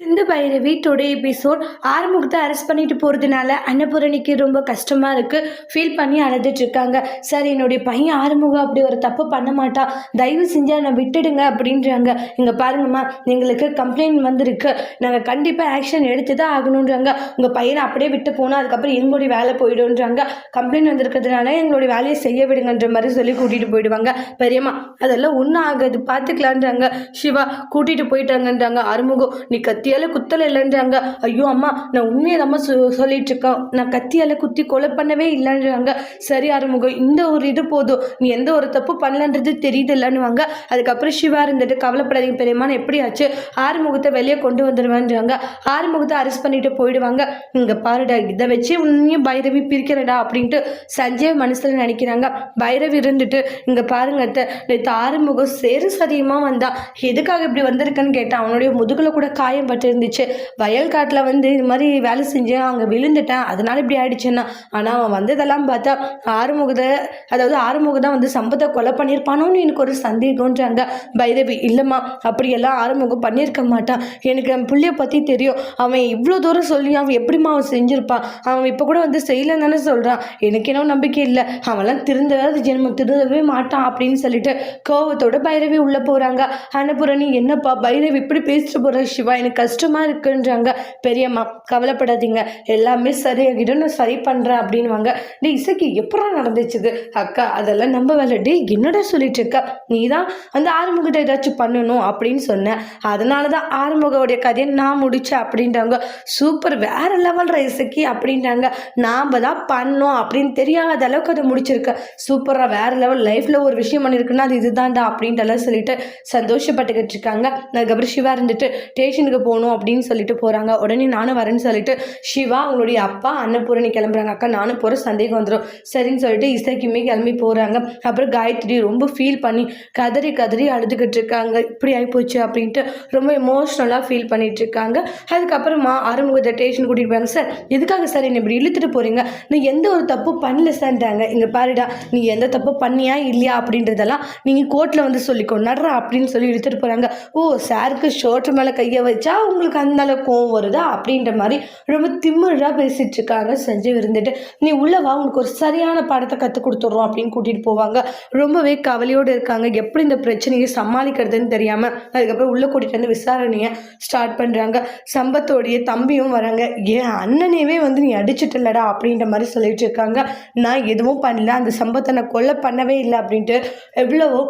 சிந்து Bhairavi today episode ஆறுமுகத்தை arrest பண்ணிட்டு போகிறதுனால அன்னபூரணிக்கு ரொம்ப கஷ்டமாக இருக்குது ஃபீல் பண்ணி அழுதுட்டு இருக்காங்க சார் என்னுடைய பையன் ஆறுமுகம் அப்படி ஒரு தப்பு பண்ண மாட்டான். தயவு செஞ்சு என்னை விட்டுடுங்க அப்படின்றாங்க. இங்கே பாருங்கம்மா எங்களுக்கு கம்ப்ளைண்ட் வந்திருக்கு. நாங்கள் கண்டிப்பாக ஆக்ஷன் எடுத்து தான் ஆகணுன்றாங்க உங்கள் பையனை அப்படியே விட்டு போனால் அதுக்கப்புறம் எங்களுடைய வேலை போயிடும்ன்றாங்க. கம்ப்ளைண்ட் வந்திருக்கிறதுனால எங்களுடைய வேலையை செய்ய விடுங்கன்ற மாதிரி சொல்லி கூட்டிகிட்டு போயிடுவாங்க. பெரியம்மா அதெல்லாம் ஒன்றும் ஆகாது. பார்த்துக்கலான்றாங்க சிவா கூட்டிகிட்டு போயிட்டாங்கன்றாங்க ஆறுமுகம். நீ கத்தியால் குத்தலை இல்லைன்றாங்க. ஐயோ அம்மா நான் உண்மையை தான் சொ சொல்லிட்டு இருக்கேன் நான் கத்தியால் குத்தி கொலை பண்ணவே இல்லைன்றாங்க. சரி ஆறுமுகம் இந்த ஒரு இது போதும். நீ எந்த ஒரு தப்பு பண்ணலன்றது தெரியுது இல்லைன்னுவாங்க அதுக்கப்புறம் சிவா இருந்துட்டு கவலைப்படாதீங்க எப்படி ஆச்சு ஆறுமுகத்தை வெளியே கொண்டு வந்துடுவேன்றாங்க ஆறுமுகத்தை அரெஸ்ட் பண்ணிட்டு போயிடுவாங்க. இங்கே பாருடா இதை வச்சு உன்னையும் பைரவி பிரிக்கிறடா அப்படின்ட்டு சஞ்சய் மனசில் நினைக்கிறாங்க. பைரவி இருந்துட்டு இங்கே பாருங்க அத்தை நேற்று ஆறுமுகம் சேரு சதியமாக வந்தா. எதுக்காக இப்படி வந்திருக்குன்னு கேட்டான் அவனுடைய முதுகில் கூட காயம் பட்டிருந்துச்சு வயல் காட்டில் வந்து இது மாதிரி வேலை செஞ்சேன் அங்கே விழுந்துட்டேன். அதனால இப்படி ஆயிடுச்சுன்னா. ஆனால் அவன் வந்ததெல்லாம் பார்த்தா ஆறுமுகத்தை அதாவது ஆறுமுக தான் வந்து சம்பத்தை கொலை பண்ணியிருப்பானோன்னு எனக்கு ஒரு சந்தேகம்ன்றாங்க. பைரவி இல்லைம்மா அப்படியெல்லாம் ஆறுமுகம் பண்ணியிருக்க மாட்டான். எனக்கு என் பிள்ளைய பற்றி தெரியும். அவன் இவ்வளோ தூரம் சொல்லி அவன் எப்படிம்மா அவன் செஞ்சிருப்பான்? அவன் இப்போ கூட வந்து செய்யலைன்னு தானே சொல்கிறான் எனக்கு என்ன நம்பிக்கை இல்லை. அவன்லாம் திருந்தவே ஜென்மம் திருந்தவே மாட்டான் அப்படின்னு சொல்லிட்டு கோவத்தோட பைரவி உள்ளே போகிறாங்க அன்னபுரணி என்னப்பா பைரவி இப்படி பேசிட்டு போகிற சிவா? எனக்கு கஷ்டமாக இருக்குன்றாங்க. பெரியம்மா கவலைப்படாதீங்க. எல்லாமே சரியாகிடும். நான் சரி பண்ணுறேன் அப்படின்வாங்க டே இசைக்கு எப்படா நடந்துச்சுது? அக்கா அதெல்லாம் நம்ம வேலை. டே என்னடா சொல்லிட்டு இருக்க? நீ தான் அந்த ஆறுமுகத்தை ஏதாச்சும் பண்ணணும் அப்படின்னு சொன்னேன் அதனால தான் ஆறுமுகவுடைய கதையை நான் முடித்தேன் அப்படின்றாங்க. சூப்பர் வேற லெவல் இசைக்கு அப்படின்றாங்க. நாம் தான் பண்ணோம் அப்படின்னு தெரியாத அளவுக்கு அதை முடிச்சிருக்க. சூப்பராக வேற லெவல் லைஃப்பில் ஒரு விஷயம் பண்ணியிருக்குன்னா அது இதுதான்டா அப்படின்ட்டு சொல்லிட்டு சந்தோஷப்பட்டுக்கிட்டு இருக்காங்க. அதுக்கப்புறம் சிவா இருந்துட்டு ஸ்டேஷனுக்கு போகணும் அப்படின்னு சொல்லிட்டு போகிறாங்க உடனே நானும் வரேன்னு சொல்லிட்டு சிவா அவங்களுடைய அப்பா அன்னபூரணி கிளம்புறாங்க. அக்கா நானும் போகிற சந்தேகம் வந்துடும் சரின்னு சொல்லிட்டு இசைக்குமே கிளம்பி போகிறாங்க அப்புறம் காயத்ரி ரொம்ப ஃபீல் பண்ணி கதறி கதறி அழுதுகிட்டு இருக்காங்க. இப்படி ஆகிப்போச்சு அப்படின்ட்டு ரொம்ப எமோஷ்னலாக ஃபீல் பண்ணிட்டு இருக்காங்க. அதுக்கப்புறமா ஆறுமுகத்தை டேஷன் கூட்டிகிட்டு போகிறாங்க சார் எதுக்காக சார் என்னை இப்படி இழுத்துட்டு போகிறீங்க நீ எந்த ஒரு தப்பு பண்ணல சார்ன்றாங்க. இங்கே பாருடா நீ எந்த தப்பு பண்ணியா இல்லையா அப்படின்றதெல்லாம் நீங்கள் கோர்ட்டில் வந்து சொல்லிக்கோ. நடுறா அப்படின்னு சொல்லி இழுத்துட்டு போகிறாங்க ஓ சாருக்கு ஷர்ட் மேலே கையை வச்சா உங்களுக்கு அந்த அளவுக்கு கோவம் வருதா? அப்படின்ற மாதிரி ரொம்ப திமிழாக பேசிகிட்டு இருக்காங்க சஞ்சய் இருந்துட்டு. நீ உள்ளவா உனக்கு ஒரு சரியான பாடத்தை கற்றுக் கொடுத்துட்றோம் அப்படின்னு கூட்டிகிட்டு போவாங்க. ரொம்பவே கவலையோடு இருக்காங்க. எப்படி இந்த பிரச்சனையை சமாளிக்கிறதுன்னு தெரியாமல் அதுக்கப்புறம் உள்ளே கூட்டிகிட்டு வந்து விசாரணையை ஸ்டார்ட் பண்ணுறாங்க சம்பத்தோடைய தம்பியும் வராங்க. ஏன் அண்ணனையவே வந்து நீ அடிச்சிட்டலடா அப்படின்ற மாதிரி சொல்லிட்டு இருக்காங்க. நான் எதுவும் பண்ணல. அந்த சம்பத்தை நான் கொலை பண்ணவே இல்லை அப்படின்ட்டு எவ்வளவோ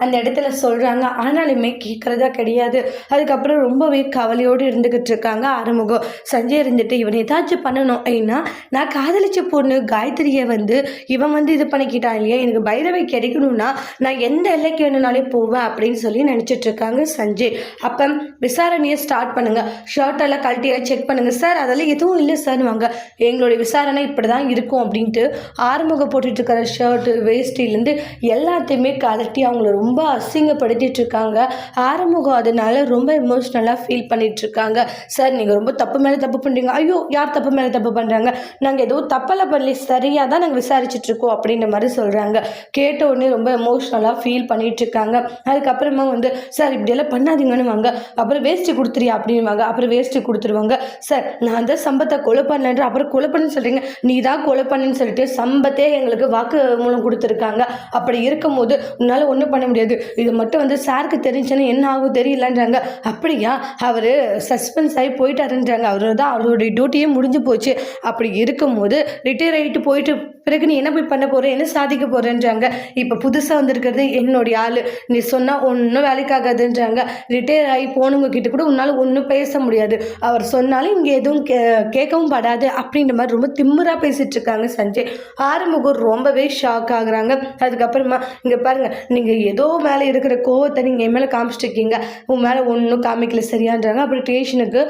அந்த இடத்துல சொல்கிறாங்க ஆனாலுமே கேட்குறதா கிடையாது. அதுக்கப்புறம் ரொம்பவே கவலையோடு இருந்துக்கிட்டு இருக்காங்க ஆறுமுகம். சஞ்சய் இருந்துட்டு இவன் ஏதாச்சும் பண்ணணும் ஏன்னா நான் காதலிச்ச பொண்ணு காயத்ரியை வந்து இவன் வந்து இது பண்ணிக்கிட்டான் இல்லையா? எனக்கு பைரவை கிடைக்கணும்னா நான் எந்த எல்லைக்கு வேணும்னாலே போவேன் அப்படின்னு சொல்லி நினச்சிட்டு இருக்காங்க சஞ்சய். அப்போ விசாரணையை ஸ்டார்ட் பண்ணுங்கள் ஷர்ட்டெல்லாம் கழட்டியெல்லாம் செக் பண்ணுங்கள் சார் அதெல்லாம் எதுவும் இல்லை சார்னுவாங்க எங்களுடைய விசாரணை இப்படி தான் இருக்கும் அப்படின்ட்டு ஆறுமுகம் போட்டுட்டு இருக்கிற ஷர்ட்டு வேஷ்டிலேருந்து எல்லாத்தையுமே கழட்டி அவங்கள ரொம்ப ரொம்ப அசிங்கப்படுத்திட்டு இருக்காங்க ஆறுமுகம் அதனால ரொம்ப எமோஷ்னலாக ஃபீல் பண்ணிட்டு இருக்காங்க சார் நீங்கள் ரொம்ப தப்பு மேலே தப்பு பண்ணுறீங்க ஐயோ யார் தப்பு மேலே தப்பு பண்ணுறாங்க நாங்கள் ஏதோ தப்பெல்லாம் பண்ணி சரியாக தான் நாங்கள் விசாரிச்சுட்டு இருக்கோம் அப்படின்ற மாதிரி சொல்கிறாங்க கேட்ட உடனே ரொம்ப எமோஷ்னலாக ஃபீல் பண்ணிட்டு இருக்காங்க அதுக்கப்புறமா வந்து சார் இப்படியெல்லாம் பண்ணாதீங்கன்னு வாங்க அப்புறம் வேஸ்ட்டு கொடுத்துறியா? அப்படின்வாங்க அப்புறம் வேஸ்ட்டு கொடுத்துருவாங்க. சார் நான் தான் சம்பத்தை கொலை பண்ணலன்ற அப்புறம் கொலை பண்ணுன்னு சொல்கிறீங்க நீ தான் கொலை பண்ணுன்னு சொல்லிட்டு சம்பத்தே எங்களுக்கு வாக்கு மூலம் கொடுத்துருக்காங்க. அப்படி இருக்கும்போது உன்னால் ஒன்றும் பண்ண முடியாது. இது மட்டும் வந்து சாருக்கு தெரிஞ்சுன்னா என்ன ஆகும் தெரியலன்றாங்க. அப்படியா? அவர் சஸ்பென்ஸ் ஆகி போயிட்டாருன்றாங்க. அவர் தான் அவருடைய டியூட்டியே முடிஞ்சு போச்சு. அப்படி இருக்கும்போது ரிட்டையர் ஆகிட்டு போயிட்டு பிறகு நீ என்ன போய் பண்ண போகிற என்ன சாதிக்க போகிறேன்றாங்க இப்போ புதுசாக வந்திருக்கிறது என்னுடைய ஆள். நீ சொன்னால் ஒன்றும் வேலைக்காகாதுன்றாங்க. ரிட்டையர் ஆகி போனவங்க கிட்ட கூட உன்னால் ஒன்றும் பேச முடியாது. அவர் சொன்னாலும் இங்கே எதுவும் கே கேட்கவும் படாது அப்படின்ற மாதிரி ரொம்ப திம்மராக பேசிகிட்டு இருக்காங்க சஞ்சய். ஆறுமுகம் ரொம்பவே ஷாக் ஆகுறாங்க. அதுக்கப்புறமா இங்கே பாருங்கள் நீங்கள் ஏதோ மேலே இருக்கிற கோவத்தை நீங்கள் என் மேலே காமிச்சிட்ருக்கீங்க உன் மேலே ஒன்றும் காமிக்கல சரியான்றாங்க. அப்புறம் டேஷனுக்கு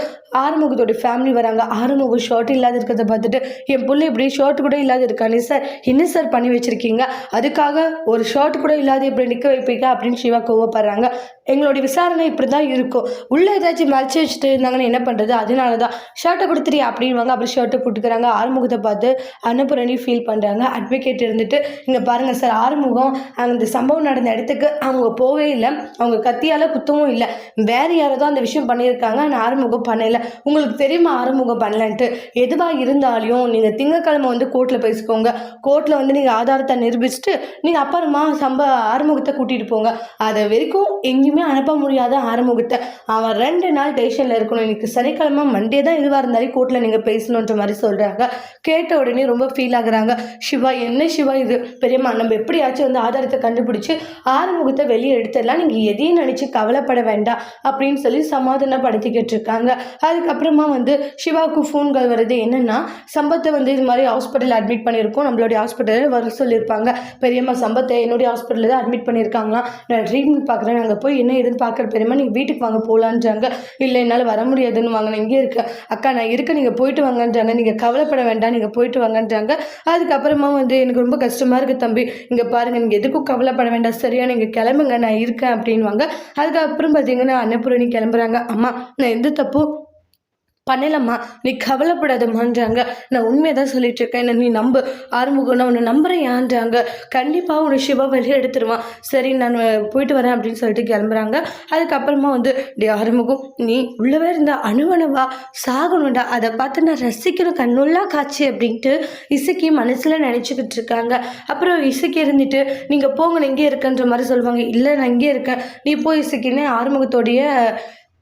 ஆறுமுகத்தோட ஃபேமிலி வராங்க. ஆறுமுகம் ஷர்ட் இல்லாத இருக்கிறத பார்த்துட்டு என் பிள்ளை இப்படி ஷர்ட் கூட இல்லாத இருக்கானே சார் என்ன சார் பண்ணி வச்சுருக்கீங்க? அதுக்காக ஒரு ஷர்ட் கூட இல்லாத இப்படி நிற்க வைப்பீங்க? அப்படின்னு சிவா கோவப்படுறாங்க. எங்களுடைய விசாரணை இப்படி தான் இருக்கும். உள்ளே ஏதாச்சும் மறைச்சி வச்சுட்டு இருந்தாங்கன்னு என்ன பண்ணுறது அதனால தான் ஷர்ட்டை கொடுத்துறியா அப்படின்வாங்க அப்புறம் ஷர்ட்டை போட்டுக்கிறாங்க. ஆறுமுகத்தை பார்த்து அனுப்புறணி ஃபீல் பண்ணுறாங்க அட்வொகேட் இருந்துட்டு இங்கே பாருங்கள் சார் ஆறுமுகம் அந்த சம்பவம் நடந்த இடத்துக்கு அவங்க போவே இல்லை. அவங்க கத்தியால் குத்தவும் இல்லை. வேறு யாரோ தான் அந்த விஷயம் பண்ணியிருக்காங்க. ஆனால் ஆறுமுகம் பண்ணலை. உங்களுக்கு தெரியுமா ஆறுமுகம் பண்ணலன்ட்டு? எதுவாக இருந்தாலும் நீங்கள் திங்கக்கிழமை வந்து கோர்ட்டில் பேசிக்கோங்க. கோர்ட்டில் வந்து நீங்கள் ஆதாரத்தை நிரூபிச்சுட்டு நீங்கள் அப்புறமா சம்ப ஆறுமுகத்தை கூட்டிகிட்டு போங்க. அதை வரைக்கும் எங்கேயுமே அனுப்ப முடியாத ஆறுமுகத்தை. அவன் ரெண்டு நாள் டேஷனில் இருக்கணும். இன்னைக்கு சனிக்கிழமை மண்டே தான் இதுவாக இருந்தாலும் கோர்ட்டில் நீங்கள் பேசணுன்ற மாதிரி சொல்கிறாங்க கேட்ட உடனே ரொம்ப ஃபீல் ஆகுறாங்க. சிவா என்ன சிவா இது? பெரியம்மா நம்ம எப்படியாச்சும் வந்து ஆதாரத்தை கண்டுபிடிச்சி ஆறுமுகத்தை வெளியே எடுத்துடலாம். நீங்கள் எதையும் நினச்சி கவலைப்பட வேண்டாம் அப்படின்னு சொல்லி சமாதானப்படுத்திக்கிட்டு இருக்காங்க. அதுக்கப்புறமா வந்து சிவாவுக்கு ஃபோன்கள் வருது. என்னென்னா சம்பத்தை வந்து இது மாதிரி ஹாஸ்பிட்டல் அட்மிட் பண்ணியிருக்கோம். நம்மளுடைய ஹாஸ்பிட்டலில் வர சொல்லியிருப்பாங்க. பெரியம்மா சம்பத்தை என்னுடைய ஹாஸ்பிட்டலில் தான் அட்மிட் பண்ணியிருக்காங்களாம். நான் ட்ரீட்மெண்ட் பார்க்குறேன். அங்கே போய் என்ன ஏதுன்னு பார்க்குற பெரியம்மா நீங்கள் வீட்டுக்கு வாங்க போகலான்றாங்க இல்லை என்னால் வர முடியாதுன்னு வாங்க நான் இங்கே இருக்கேன் அக்கா நான் இருக்க நீங்கள் போயிட்டு வாங்கன்றாங்க. நீங்கள் கவலைப்பட வேண்டாம் நீங்கள் போயிட்டு வாங்கன்றாங்க. அதுக்கப்புறமா வந்து எனக்கு ரொம்ப கஷ்டமாக இருக்குது தம்பி. இங்கே பாருங்கள் நீங்கள் எதுக்கும் கவலைப்பட வேண்டாம். சரியா நீங்கள் கிளம்புங்க நான் இருக்கேன் அப்படின்வாங்க அதுக்கப்புறம் பார்த்தீங்கன்னா அன்னபூரணி கிளம்புறாங்க. அம்மா நான் எந்த தப்பும் பண்ணலம்மா நீ கவலைப்படாதம்மான்றாங்க. நான் உண்மையை தான் சொல்லிட்டு இருக்கேன் என்ன நீ நம்பு. ஆறுமுகம் நான் உன்னை நம்புறேன்ன்றாங்க கண்டிப்பாக உன்னை சிவா வெளியே எடுத்துருவான். சரி நான் போயிட்டு வரேன் அப்படின்னு சொல்லிட்டு கிளம்புறாங்க. அதுக்கப்புறமா வந்து டே ஆறுமுகம் நீ உள்ளவே இருந்த அணுவணுவா? சாகணும்டா. அதை பார்த்து நான் ரசிக்கணும். கண்ணுள்ளா காட்சி அப்படின்ட்டு இசைக்கு மனசில் நினச்சிக்கிட்டு இருக்காங்க. அப்புறம் இசைக்கு இருந்துட்டு நீங்கள் போங்க நான் இங்கே இருக்கன்ற மாதிரி சொல்லுவாங்க. இல்லை நான் இங்கே இருக்கேன். நீ போய் இசைக்குன்னு ஆறுமுகத்தோடைய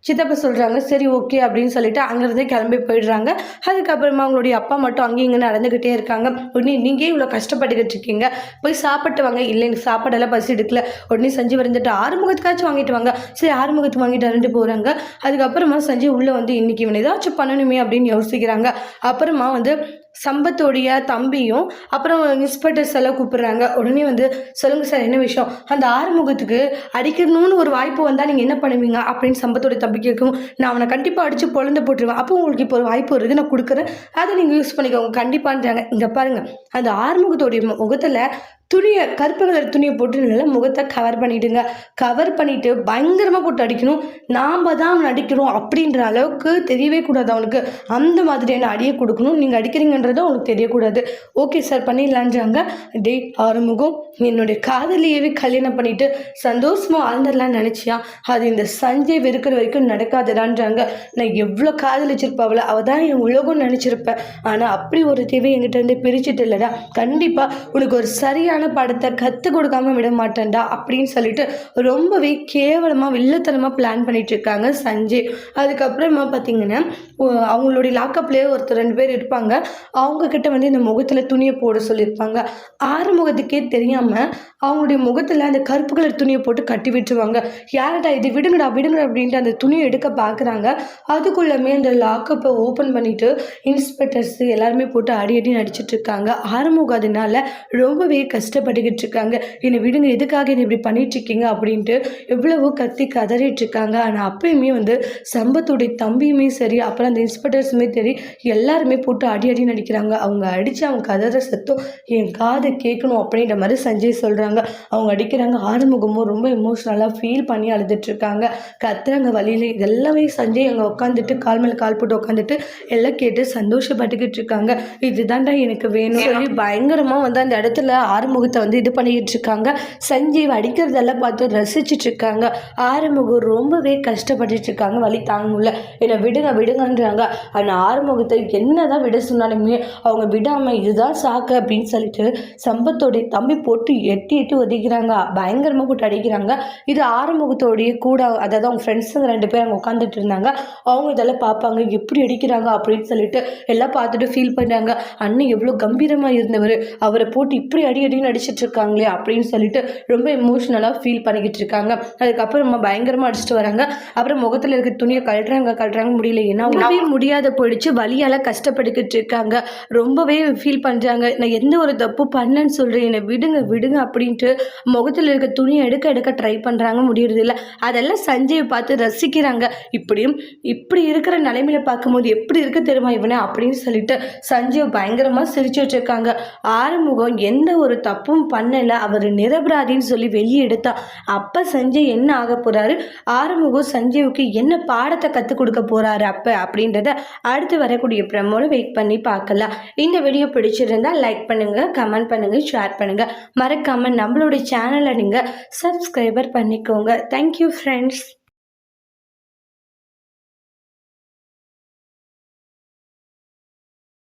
சித்தப்பா சொல்கிறாங்க சரி ஓகே அப்படின்னு சொல்லிட்டு அங்கேருந்தே கிளம்பி போயிடுறாங்க. அதுக்கப்புறமா அவங்களுடைய அப்பா மட்டும் அங்கேயும் இங்கே நடந்துக்கிட்டே இருக்காங்க. உடனே நீங்கள் இவ்வளோ கஷ்டப்பட்டுக்கிட்டு இருக்கீங்க? போய் சாப்பிட்டு வாங்க. இல்லை எனக்கு சாப்பாடெல்லாம் பசி எடுக்கல. உடனே சஞ்சய் வந்துட்டு ஆறுமுகத்துக்காச்சும் வாங்கிட்டு வாங்க. சரி ஆறுமுகத்துக்கு வாங்கிட்டு வந்துட்டு போகிறாங்க அதுக்கப்புறமா சஞ்சய் உள்ளே வந்து இன்னைக்கு இவனை ஏதாச்சும் பண்ணணுமே அப்படின்னு யோசிக்கிறாங்க. அப்புறமா வந்து சம்பத்தோடைய தம்பியும் அப்புறம் இன்ஸ்பெக்டர்ஸ் எல்லாம் கூப்பிடுறாங்க. உடனே வந்து சொல்லுங்கள் சார் என்ன விஷயம்? அந்த ஆறுமுகத்துக்கு அடிக்கணும்னு ஒரு வாய்ப்பு வந்தால் நீங்கள் என்ன பண்ணுவீங்க? அப்படின்னு சம்பத்தோடைய தம்பி கேட்கும் நான் அவனை கண்டிப்பாக அடித்து பொழுந்து போட்டுருவேன். அப்போ உங்களுக்கு இப்போ ஒரு வாய்ப்பு வருது நான் கொடுக்குறேன். அதை நீங்கள் யூஸ் பண்ணிக்கோங்க. கண்டிப்பான்றாங்க. இங்கே பாருங்கள் அந்த ஆறுமுகத்தோடைய முகத்தில் துணியை கருப்பு கலர் துணியை போட்டு நல்லா முகத்தை கவர் பண்ணிவிடுங்க கவர் பண்ணிவிட்டு பயங்கரமாக போட்டு அடிக்கணும். நாம் தான் அடிக்கிறோம் அப்படின்ற அளவுக்கு தெரியவே கூடாது அவனுக்கு. அந்த மாதிரியான அடியை கொடுக்கணும். நீங்கள் அடிக்கிறீங்கன்றது அவனுக்கு தெரியக்கூடாது. ஓகே சார் பண்ணிடலான்றாங்க டே ஆறுமுகம் என்னுடைய காதலியவே கல்யாணம் பண்ணிட்டு சந்தோஷமாக வாழ்ந்துடலான்னு நினச்சியா? அது இந்த சஞ்சய் வெறுக்கிற வரைக்கும் நடக்காதுடான்றாங்க. நான் எவ்வளோ காதலிச்சிருப்பாவில் அவள். தான் என் உலகம் நினச்சிருப்பேன். ஆனால் அப்படி ஒரு தேவை என்கிட்ட இருந்து பிரிச்சுட்டு இல்லைடா. கண்டிப்பாக உனக்கு ஒரு சரியான படத்தை கற்றுக் கொடுக்காம விட மாட்டேன்டா அப்படின்னு சொல்லிட்டு ரொம்பவே கேவலமாக வில்லத்தனமாக பிளான் பண்ணிட்டு இருக்காங்க சஞ்சய். அதுக்கப்புறமா பார்த்தீங்கன்னா அவங்களுடைய லாக்கப்லேயே ஒருத்தர் ரெண்டு பேர் இருப்பாங்க. அவங்க கிட்ட வந்து இந்த முகத்தில் துணியை போட சொல்லியிருப்பாங்க. ஆறுமுகத்துக்கே தெரியாமல் அவங்களுடைய முகத்தில் அந்த கருப்பு கலர் துணியை போட்டு கட்டி விட்டுருவாங்க. யார்டா இது? விடுங்கடா விடுங்கடா அப்படின்ட்டு அந்த துணியை எடுக்க பார்க்குறாங்க அதுக்குள்ளமே அந்த லாக்கப்பை ஓப்பன் பண்ணிட்டு இன்ஸ்பெக்டர்ஸ் எல்லாருமே போட்டு அடி அடி நடிச்சிட்டு இருக்காங்க. ஆறுமுகம் அதனால ரொம்பவே கஷ்டம். கஷ்டப்பட்டுக்கிட்டு இருக்காங்க. என்னை விடுங்க எதுக்காக என்னை இப்படி பண்ணிட்டு இருக்கீங்க அப்படின்ட்டு எவ்வளவோ கத்தி கதறிட்டு இருக்காங்க. ஆனால் அப்பயுமே வந்து சம்பத்துடைய தம்பியுமே சரி அப்புறம் அந்த இன்ஸ்பெக்டர்ஸுமே சரி எல்லாருமே போட்டு அடி அடி நடிக்கிறாங்க அவங்க அடித்து அவங்க கதற சத்தம் என் காது கேட்கணும் அப்படின்ற மாதிரி சஞ்சய் சொல்கிறாங்க அவங்க அடிக்கிறாங்க. ஆறுமுகமும் ரொம்ப எமோஷ்னலாக ஃபீல் பண்ணி அழுதுட்டு இருக்காங்க. கத்துறாங்க வழியில. இதெல்லாமே சஞ்சய் அங்கே உட்காந்துட்டு கால் மேலே கால் போட்டு உட்காந்துட்டு எல்லாம் கேட்டு சந்தோஷப்பட்டுக்கிட்டு இருக்காங்க. இதுதான்டா எனக்கு வேணும். சொல்லி பயங்கரமாக வந்து அந்த இடத்துல ஆறுமுகத்தை வந்து இது பண்ணிக்கிட்டு இருக்காங்க சஞ்சீவ் அடிக்கிறதெல்லாம் பார்த்து ரசிச்சுட்டு இருக்காங்க ஆறுமுகம் ரொம்பவே கஷ்டப்பட்டுட்டு இருக்காங்க வழி தாங்க முடியல என்னை விடுங்க விடுங்கன்றாங்க. ஆனால் ஆறுமுகத்தை என்னதான் விட சொன்னாலுமே அவங்க விடாமல் இதுதான் சாக்கு அப்படின்னு சொல்லிட்டு சம்பத்தோடைய தம்பி போட்டு எட்டி எட்டி ஒதுக்கிறாங்க. பயங்கரமாக போட்டு அடிக்கிறாங்க. இது ஆறுமுகத்தோடைய கூட அதாவது அவங்க ஃப்ரெண்ட்ஸுங்க ரெண்டு பேர் அங்கே உட்காந்துட்டு இருந்தாங்க அவங்க இதெல்லாம் பார்ப்பாங்க. எப்படி அடிக்கிறாங்க அப்படின்னு சொல்லிட்டு எல்லாம் பார்த்துட்டு ஃபீல் பண்ணுறாங்க அண்ணன் எவ்வளோ கம்பீரமாக இருந்தவர். அவரை போட்டு இப்படி அடி அடின்னு அடிச்சிட்டு இருக்காங்களே அப்படின்னு சொல்லிட்டு ரொம்ப எமோஷ்னலாக ஃபீல் பண்ணிக்கிட்டு இருக்காங்க அதுக்கப்புறமா பயங்கரமாக அடிச்சிட்டு வராங்க. அப்புறம் முகத்தில் இருக்க துணியை கழட்டுறாங்க கழட்டுறாங்க முடியல. ஏன்னா முடியாத போயிடுச்சு. வலியால் கஷ்டப்பட்டுக்கிட்டு இருக்காங்க ரொம்பவே ஃபீல் பண்ணுறாங்க நான் எந்த ஒரு தப்பு பண்ணேன்னு சொல்கிறேன் என்னை விடுங்க விடுங்க அப்படின்ட்டு முகத்தில் இருக்க துணியை எடுக்க எடுக்க ட்ரை பண்ணுறாங்க முடியறது இல்லை. அதெல்லாம் சஞ்சயை பார்த்து ரசிக்கிறாங்க. இப்படியும் இப்படி இருக்கிற நிலைமையில பார்க்கும்போது எப்படி இருக்க தெரியுமா இவனை அப்படின்னு சொல்லிட்டு சஞ்சய் பயங்கரமாக சிரிச்சுட்டு இருக்காங்க ஆறுமுகம் எந்த ஒரு தப்பு தப்பும் பண்ணலை. அவர் நிரபராதின்னு சொல்லி வெளியே எடுத்தா அப்போ சஞ்சய் என்ன ஆக போகிறாரு ஆறுமுகம் சஞ்சய்வுக்கு என்ன பாடத்தை கற்றுக் கொடுக்க போகிறாரு அப்போ அப்படின்றத அடுத்து வரக்கூடிய ப்ரமோட வெயிட் பண்ணி பார்க்கலாம். இந்த வீடியோ பிடிச்சிருந்தா லைக் பண்ணுங்கள் கமெண்ட் பண்ணுங்கள் ஷேர் பண்ணுங்கள் மறக்காமல் நம்மளோட சேனலை நீங்கள் சப்ஸ்கிரைபர் பண்ணிக்கோங்க. Thank you friends